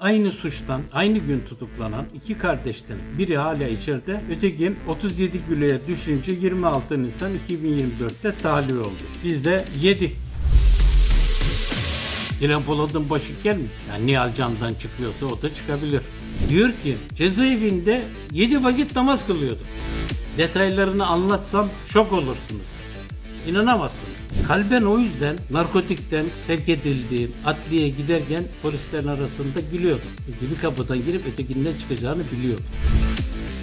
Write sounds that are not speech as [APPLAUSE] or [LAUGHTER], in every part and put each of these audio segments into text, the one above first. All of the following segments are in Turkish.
Aynı suçtan aynı gün tutuklanan iki kardeşten biri hala içeride, öteki 37 Güle'ye düşünce 26 Nisan 2024'te tahliye oldu. Biz de yedik. Dilan Polat'ın başı gelmiş. Yani Nihal Can'dan çıkıyorsa o da çıkabilir. Diyor ki cezaevinde 7 vakit namaz kılıyordu. Detaylarını anlatsam şok olursunuz. İnanamazsınız. Kalben o yüzden narkotikten sevk edildiğim adliyeye giderken polislerin arasında gülüyordum. Bir kapıdan girip ötekinden çıkacağını biliyordum.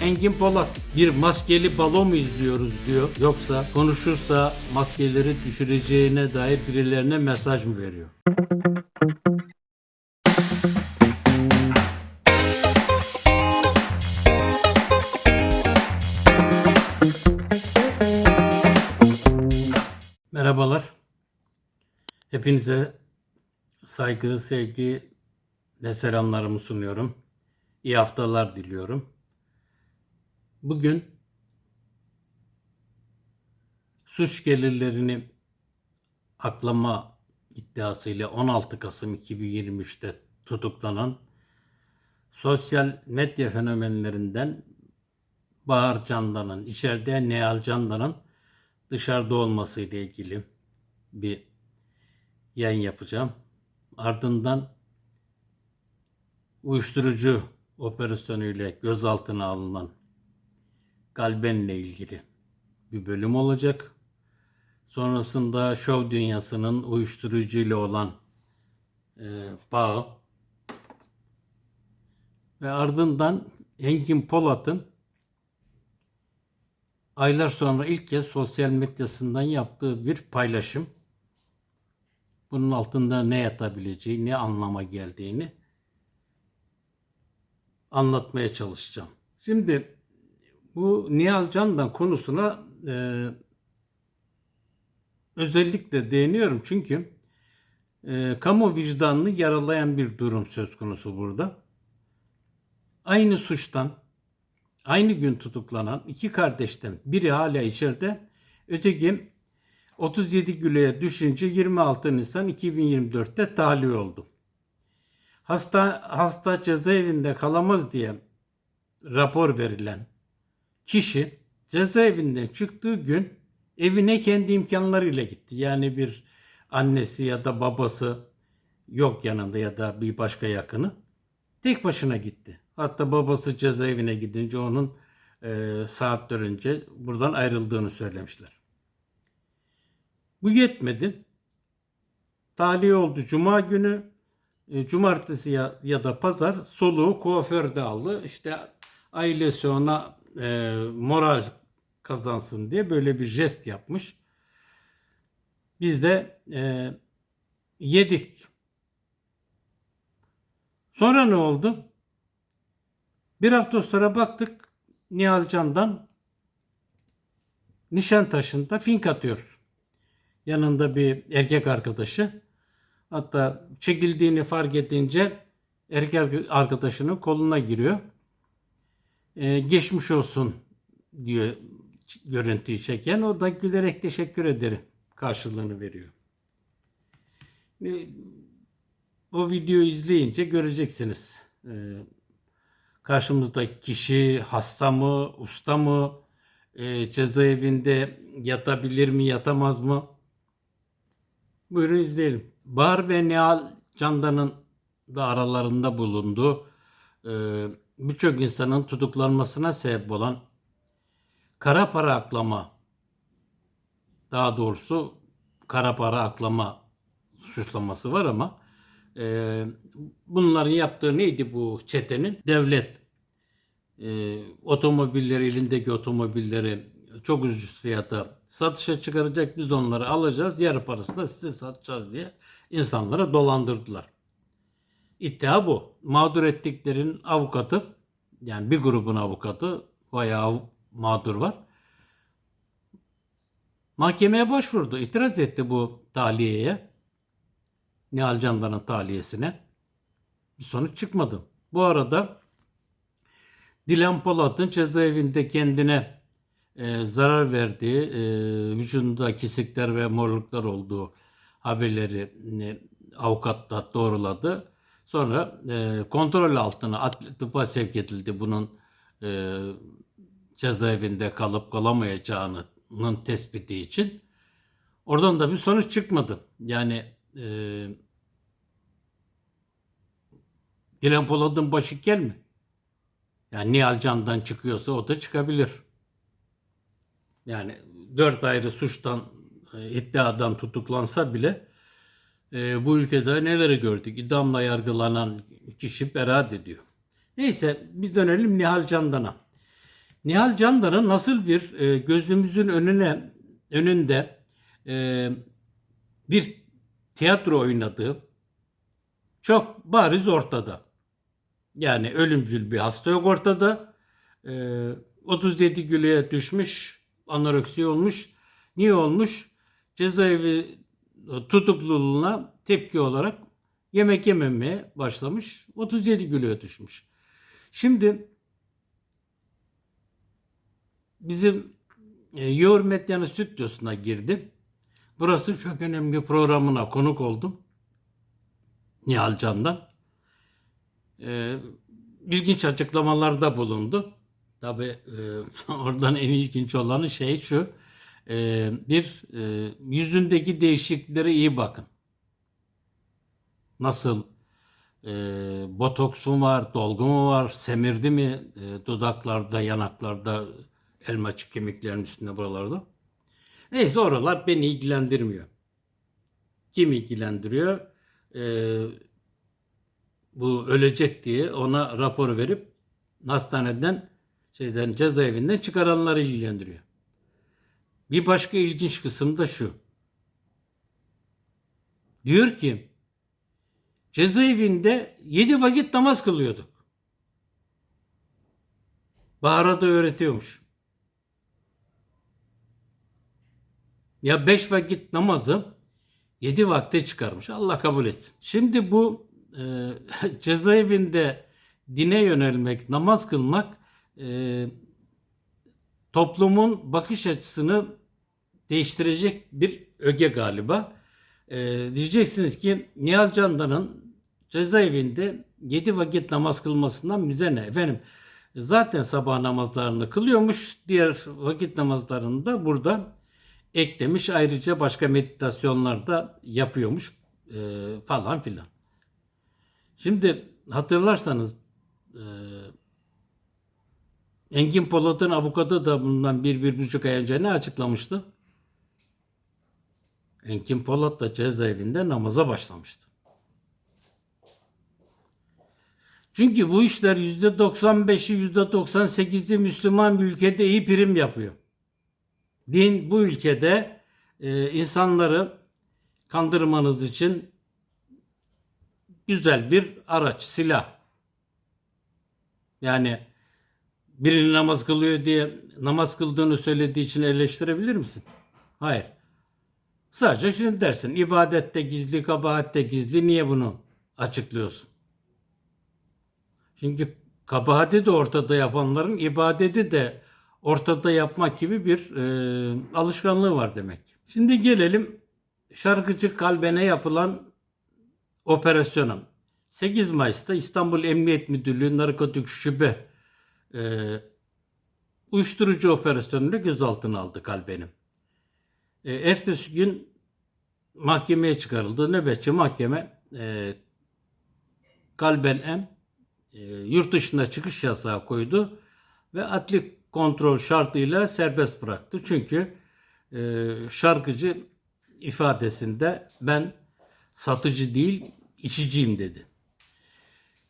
Engin Polat bir maskeli balo mu izliyoruz diyor yoksa konuşursa maskeleri düşüreceğine dair birilerine mesaj mı veriyor? Hepinize saygı, sevgi ve selamlarımı sunuyorum. İyi haftalar diliyorum. Bugün suç gelirlerini aklama iddiasıyla 16 Kasım 2023'te tutuklanan sosyal medya fenomenlerinden Bahar Candan'ın, içeride Nehal Candan'ın dışarıda olması ile ilgili bir yayın yapacağım. Ardından uyuşturucu operasyonuyla gözaltına alınan Galben'le ilgili bir bölüm olacak. Sonrasında şov dünyasının uyuşturucu ile olan e, bağı ve ardından Engin Polat'ın aylar sonra ilk kez sosyal medyasından yaptığı bir paylaşım. Bunun altında ne yatabileceği, ne anlama geldiğini anlatmaya çalışacağım. Şimdi bu Nihal Candan konusuna e, özellikle değiniyorum çünkü e, kamu vicdanını yaralayan bir durum söz konusu burada. Aynı suçtan aynı gün tutuklanan iki kardeşten biri hala içeride, öteki 37 Güle'ye düşünce 26 Nisan 2024'te tahliye oldu. Hasta hasta cezaevinde kalamaz diye rapor verilen kişi cezaevinden çıktığı gün evine kendi imkanlarıyla gitti. Yani bir annesi ya da babası yok yanında ya da bir başka yakını. Tek başına gitti. Hatta babası cezaevine gidince onun e, saatler önce buradan ayrıldığını söylemişler. Bu yetmedi. Tahliye oldu Cuma günü. E, cumartesi ya, ya da pazar soluğu kuaförde aldı. İşte ailesi ona e, moral kazansın diye böyle bir jest yapmış. Biz de e, yedik. Sonra ne oldu? Bir hafta sonra baktık Nihal Can'dan Nişantaşı'nda fink atıyor. Yanında bir erkek arkadaşı. Hatta çekildiğini fark edince erkek arkadaşının koluna giriyor. Ee, geçmiş olsun diyor görüntüyü çeken. O da gülerek teşekkür ederim karşılığını veriyor. Ee, o videoyu izleyince göreceksiniz. Ee, karşımızdaki kişi hasta mı, usta mı, e, cezaevinde yatabilir mi, yatamaz mı? Buyurun izleyelim. Bahar ve Nihal Candan'ın da aralarında bulunduğu e, birçok insanın tutuklanmasına sebep olan kara para aklama daha doğrusu kara para aklama suçlaması var ama e, bunların yaptığı neydi bu çetenin? Devlet e, otomobilleri, elindeki otomobilleri çok ucuz fiyata satışa çıkaracak. Biz onları alacağız. Yarı parasına size satacağız diye insanlara dolandırdılar. İddia bu. Mağdur ettiklerin avukatı yani bir grubun avukatı bayağı mağdur var. Mahkemeye başvurdu. itiraz etti bu tahliyeye. Nihal Candan'ın tahliyesine. Bir sonuç çıkmadı. Bu arada Dilan Polat'ın cezaevinde kendine e, zarar verdiği, e, vücudunda kesikler ve morluklar olduğu haberleri e, avukat da doğruladı. Sonra e, kontrol altına tıbba sevk edildi bunun e, cezaevinde kalıp kalamayacağının tespiti için. Oradan da bir sonuç çıkmadı. Yani e, Dilan Polat'ın başı kel mi? Yani Nihal Can'dan çıkıyorsa o da çıkabilir. Yani dört ayrı suçtan, e, iddiadan tutuklansa bile e, bu ülkede neleri gördük? İdamla yargılanan kişi beraat ediyor. Neyse biz dönelim Nihal Candan'a. Nihal Candan'ın nasıl bir e, gözümüzün önüne önünde e, bir tiyatro oynadığı çok bariz ortada. Yani ölümcül bir hasta yok ortada. E, 37 kiloya düşmüş, anoreksi olmuş. Niye olmuş? Cezaevi tutukluluğuna tepki olarak yemek yememeye başlamış. 37 kiloya düşmüş. Şimdi bizim e, Yoğur Medyanı stüdyosuna girdim. Burası çok önemli programına konuk oldum. Nihal Can'dan. E, ilginç açıklamalarda bulundu. Tabi e, [LAUGHS] oradan en ilginç olanı şey şu. E, bir e, yüzündeki değişikliklere iyi bakın. Nasıl e, botoks mu var, dolgu mu var, semirdi mi e, dudaklarda, yanaklarda, elmacık kemiklerin üstünde buralarda. Neyse oralar beni ilgilendirmiyor. Kim ilgilendiriyor? E, bu ölecek diye ona rapor verip hastaneden şeyden cezaevinden çıkaranları ilgilendiriyor. Bir başka ilginç kısım da şu. Diyor ki cezaevinde yedi vakit namaz kılıyorduk. Bahar'a öğretiyormuş. Ya beş vakit namazı yedi vakte çıkarmış. Allah kabul etsin. Şimdi bu e, [LAUGHS] cezaevinde dine yönelmek, namaz kılmak e, toplumun bakış açısını değiştirecek bir öge galiba. E, diyeceksiniz ki Nihal Candan'ın cezaevinde yedi vakit namaz kılmasından bize ne? Efendim zaten sabah namazlarını kılıyormuş. Diğer vakit namazlarını da burada eklemiş. Ayrıca başka meditasyonlar da yapıyormuş e, falan filan. Şimdi hatırlarsanız e, Engin Polat'ın avukatı da bundan bir, bir buçuk ay önce ne açıklamıştı? Engin Polat da cezaevinde namaza başlamıştı. Çünkü bu işler %95'i %98'i Müslüman bir ülkede iyi prim yapıyor. Din bu ülkede e, insanları kandırmanız için güzel bir araç, silah. Yani birini namaz kılıyor diye namaz kıldığını söylediği için eleştirebilir misin? Hayır. Sadece şunu dersin. ibadette gizli, kabahatte gizli. Niye bunu açıklıyorsun? Çünkü kabahati de ortada yapanların ibadeti de ortada yapmak gibi bir e, alışkanlığı var demek. Şimdi gelelim şarkıcı kalbene yapılan operasyona. 8 Mayıs'ta İstanbul Emniyet Müdürlüğü Narkotik Şube e, uyuşturucu operasyonunda gözaltına aldı kalbenim. E, ertesi gün mahkemeye çıkarıldı. Nöbetçi mahkeme e, kalben em e, yurt dışına çıkış yasağı koydu ve adli kontrol şartıyla serbest bıraktı. Çünkü e, şarkıcı ifadesinde ben satıcı değil içiciyim dedi.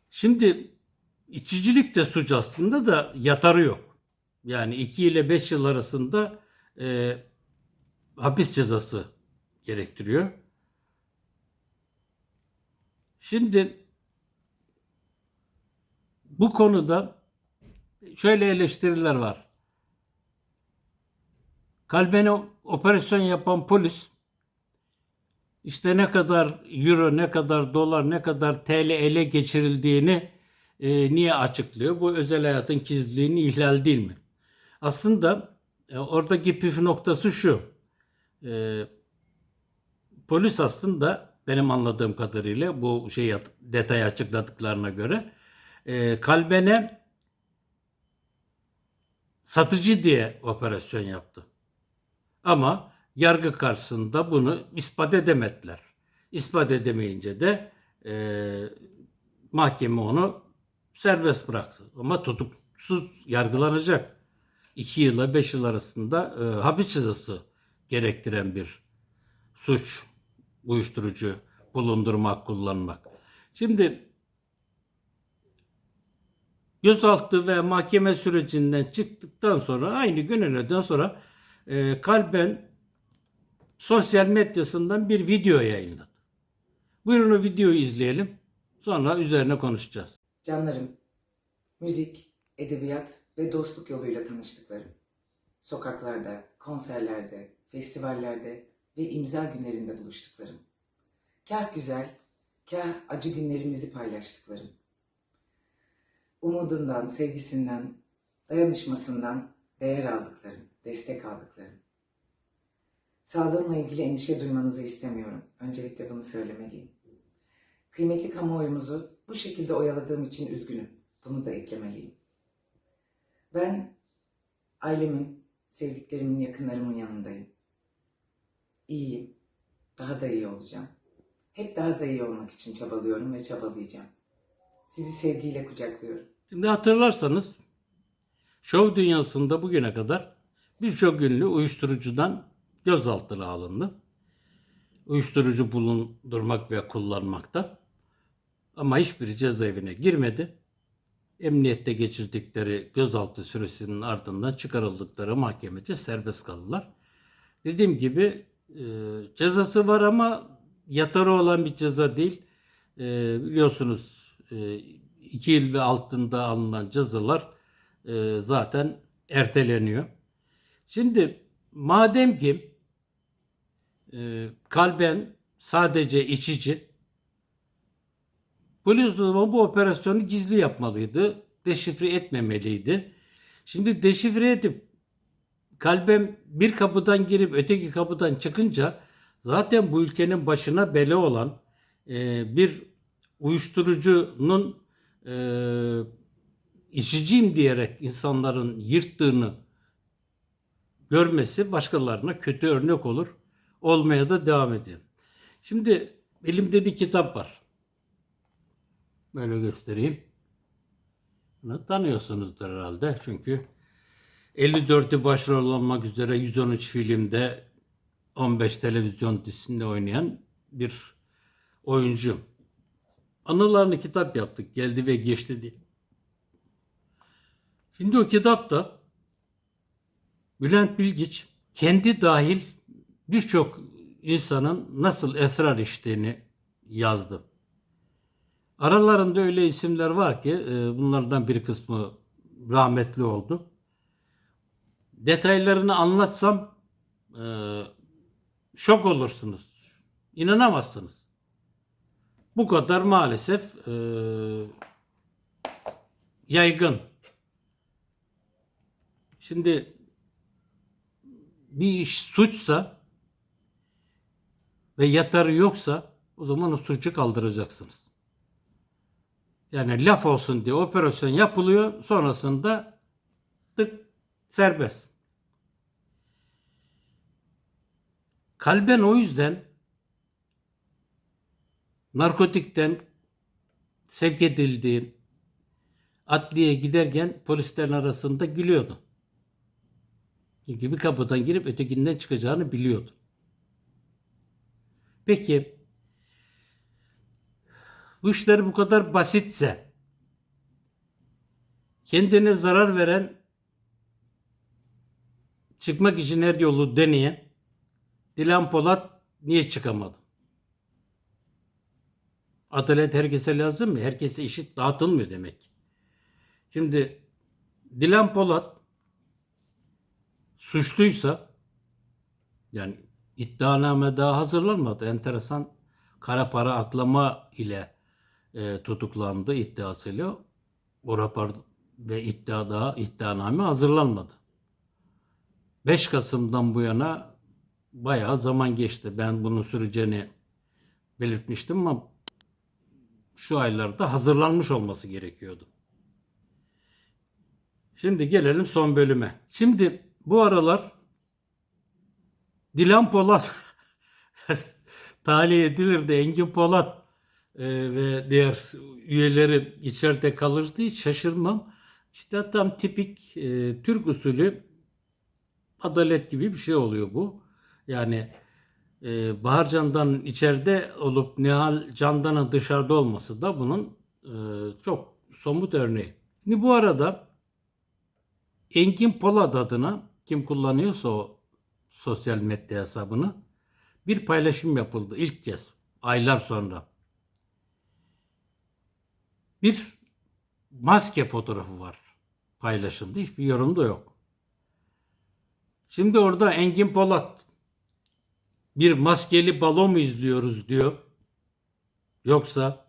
Şimdi içicilik de suç aslında da yatarı yok. Yani 2 ile 5 yıl arasında e, hapis cezası gerektiriyor. Şimdi bu konuda şöyle eleştiriler var. Kalbine operasyon yapan polis işte ne kadar euro, ne kadar dolar, ne kadar TL ele geçirildiğini e, niye açıklıyor? Bu özel hayatın gizliliğini ihlal değil mi? Aslında e, oradaki püf noktası şu. E, polis aslında benim anladığım kadarıyla bu şey detayı açıkladıklarına göre e, kalbene satıcı diye operasyon yaptı. Ama yargı karşısında bunu ispat edemediler. İspat edemeyince de e, mahkeme onu serbest bıraktı. Ama tutuksuz yargılanacak. 2 yıla 5 yıl arasında e, hapis cezası gerektiren bir suç, uyuşturucu bulundurmak, kullanmak. Şimdi gözaltı ve mahkeme sürecinden çıktıktan sonra aynı gün öğleden sonra e, kalben sosyal medyasından bir video yayınladı. Buyurun o videoyu izleyelim. Sonra üzerine konuşacağız. Canlarım, müzik, edebiyat ve dostluk yoluyla tanıştıklarım. Sokaklarda, konserlerde, festivallerde ve imza günlerinde buluştuklarım. Kah güzel, kah acı günlerimizi paylaştıklarım. Umudundan, sevgisinden, dayanışmasından değer aldıklarım, destek aldıklarım. Sağlığımla ilgili endişe duymanızı istemiyorum. Öncelikle bunu söylemeliyim. Kıymetli kamuoyumuzu bu şekilde oyaladığım için üzgünüm. Bunu da eklemeliyim. Ben ailemin, sevdiklerimin, yakınlarımın yanındayım. İyiyim. Daha da iyi olacağım. Hep daha da iyi olmak için çabalıyorum ve çabalayacağım. Sizi sevgiyle kucaklıyorum. Şimdi hatırlarsanız şov dünyasında bugüne kadar birçok ünlü uyuşturucudan gözaltına alındı. Uyuşturucu bulundurmak ve kullanmakta. Ama hiçbiri cezaevine girmedi. Emniyette geçirdikleri gözaltı süresinin ardından çıkarıldıkları mahkemece serbest kaldılar. Dediğim gibi e, cezası var ama yatarı olan bir ceza değil. E, biliyorsunuz e, iki yıl ve altında alınan cezalar e, zaten erteleniyor. Şimdi madem ki kalben sadece içici Polis o zaman bu operasyonu gizli yapmalıydı. Deşifre etmemeliydi. Şimdi deşifre edip kalbem bir kapıdan girip öteki kapıdan çıkınca zaten bu ülkenin başına bela olan e, bir uyuşturucunun e, içiciyim diyerek insanların yırttığını görmesi başkalarına kötü örnek olur. Olmaya da devam ediyor. Şimdi elimde bir kitap var. Böyle göstereyim. Bunu tanıyorsunuzdur herhalde. Çünkü 54'ü başrol olmak üzere 113 filmde 15 televizyon dizisinde oynayan bir oyuncu. Anılarını kitap yaptık. Geldi ve geçti diye. Şimdi o kitapta Bülent Bilgiç kendi dahil birçok insanın nasıl esrar içtiğini yazdı. Aralarında öyle isimler var ki e, bunlardan bir kısmı rahmetli oldu. Detaylarını anlatsam e, şok olursunuz. İnanamazsınız. Bu kadar maalesef e, yaygın. Şimdi bir iş suçsa ve yatarı yoksa o zaman o suçu kaldıracaksınız. Yani laf olsun diye operasyon yapılıyor. Sonrasında tık serbest. Kalben o yüzden narkotikten sevk edildiği adliyeye giderken polislerin arasında gülüyordu. Çünkü bir kapıdan girip ötekinden çıkacağını biliyordu. Peki bu işler bu kadar basitse kendine zarar veren çıkmak için her yolu deneyen Dilan Polat niye çıkamadı? Adalet herkese lazım mı? Herkese eşit dağıtılmıyor demek. Şimdi Dilan Polat suçluysa yani iddianame daha hazırlanmadı. Enteresan kara para aklama ile e, tutuklandı iddiasıyla. O rapor ve iddia daha iddianame hazırlanmadı. 5 Kasım'dan bu yana bayağı zaman geçti. Ben bunun süreceğini belirtmiştim ama şu aylarda hazırlanmış olması gerekiyordu. Şimdi gelelim son bölüme. Şimdi bu aralar Dilan Polat [LAUGHS] tahliye edilir de Engin Polat ve diğer üyeleri içeride kalırdı hiç şaşırmam. İşte tam tipik e, Türk usulü adalet gibi bir şey oluyor bu. Yani e, Bahar Candan içeride olup Nihal Candan'ın dışarıda olması da bunun e, çok somut örneği. Şimdi bu arada Engin Polat adına kim kullanıyorsa o sosyal medya hesabını bir paylaşım yapıldı ilk kez aylar sonra. Bir maske fotoğrafı var paylaşımda. Hiçbir yorum da yok. Şimdi orada Engin Polat bir maskeli balo mu izliyoruz diyor. Yoksa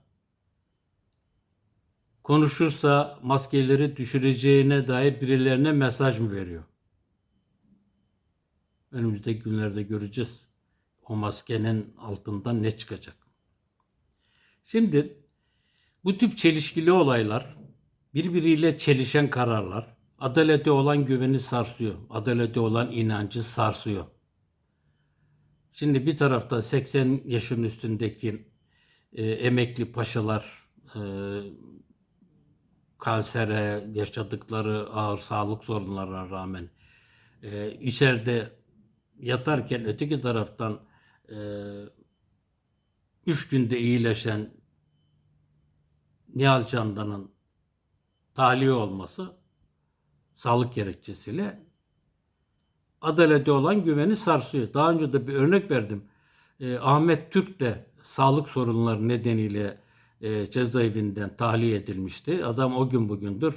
konuşursa maskeleri düşüreceğine dair birilerine mesaj mı veriyor? Önümüzdeki günlerde göreceğiz. O maskenin altından ne çıkacak? Şimdi bu tip çelişkili olaylar, birbiriyle çelişen kararlar, adalete olan güveni sarsıyor, adalete olan inancı sarsıyor. Şimdi bir taraftan 80 yaşın üstündeki e, emekli paşalar e, kansere yaşadıkları ağır sağlık sorunlarına rağmen e, içeride yatarken öteki taraftan e, üç günde iyileşen Nihal Candan'ın tahliye olması sağlık gerekçesiyle adalete olan güveni sarsıyor. Daha önce de bir örnek verdim. E, Ahmet Türk de sağlık sorunları nedeniyle e, cezaevinden tahliye edilmişti. Adam o gün bugündür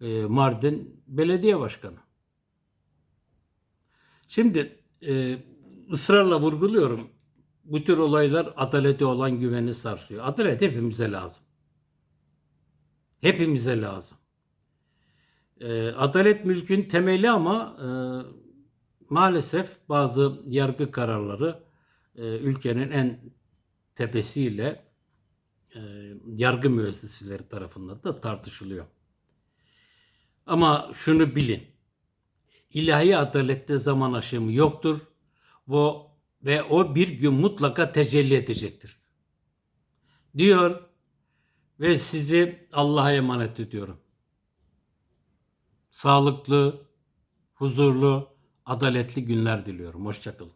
e, Mardin Belediye Başkanı. Şimdi e, ısrarla vurguluyorum. Bu tür olaylar adalete olan güveni sarsıyor. Adalet hepimize lazım. Hepimize lazım. E, adalet mülkün temeli ama e, maalesef bazı yargı kararları e, ülkenin en tepesiyle e, yargı müesseseleri tarafından da tartışılıyor. Ama şunu bilin. İlahi adalette zaman aşımı yoktur. Ve, ve o bir gün mutlaka tecelli edecektir. Diyor ve sizi Allah'a emanet ediyorum. Sağlıklı, huzurlu, adaletli günler diliyorum. Hoşçakalın.